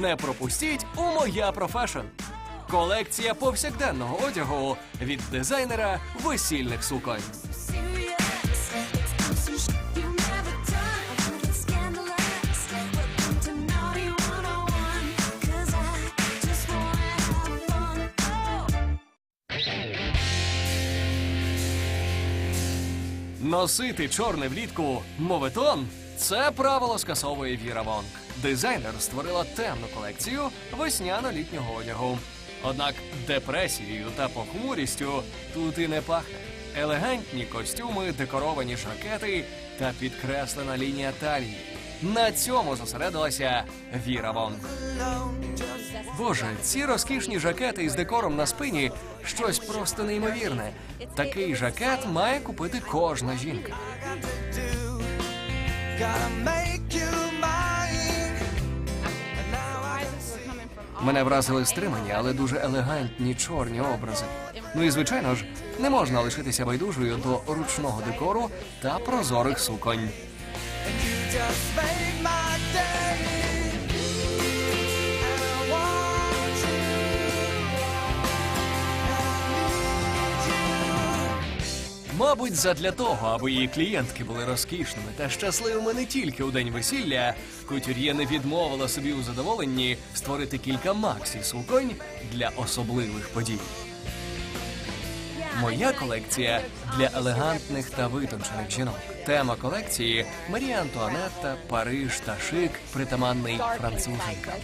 Не пропустіть у моя профешн. Колекція повсякденного одягу від дизайнера весільних суконь. Носити чорне влітку моветон це правило скасовує Віра Вонг. Дизайнер створила темну колекцію весняно-літнього одягу. Однак депресією та похмурістю тут і не пахне. Елегантні костюми, декоровані жакети та підкреслена лінія талії. На цьому зосередилася Віра Вонг. Боже, ці розкішні жакети із декором на спині щось просто неймовірне. Такий жакет має купити кожна жінка. Мене вразили стримані, але дуже елегантні чорні образи. Ну і звичайно ж, не можна лишитися байдужою до ручного декору та прозорих суконь. Мабуть, задля того, аби її клієнтки були розкішними та щасливими не тільки у день весілля, кутюр'є не відмовила собі у задоволенні створити кілька максі суконь для особливих подій. Моя колекція для елегантних та витончених жінок. Тема колекції Марія Антуанетта, Париж та шик, притаманний француженкам.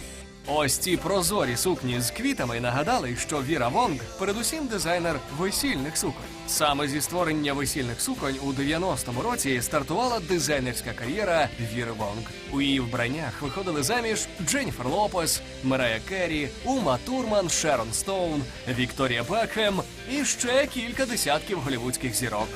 Ось ці прозорі сукні з квітами нагадали, що Віра Вонг передусім дизайнер весільних суконь. Саме зі створення весільних суконь у 90-му році стартувала дизайнерська кар'єра Віри Вонг. У її вбраннях виходили заміж Дженніфер Лопес, Мерая Керрі, Ума Турман, Шерон Стоун, Вікторія Бекхем і ще кілька десятків голівудських зірок.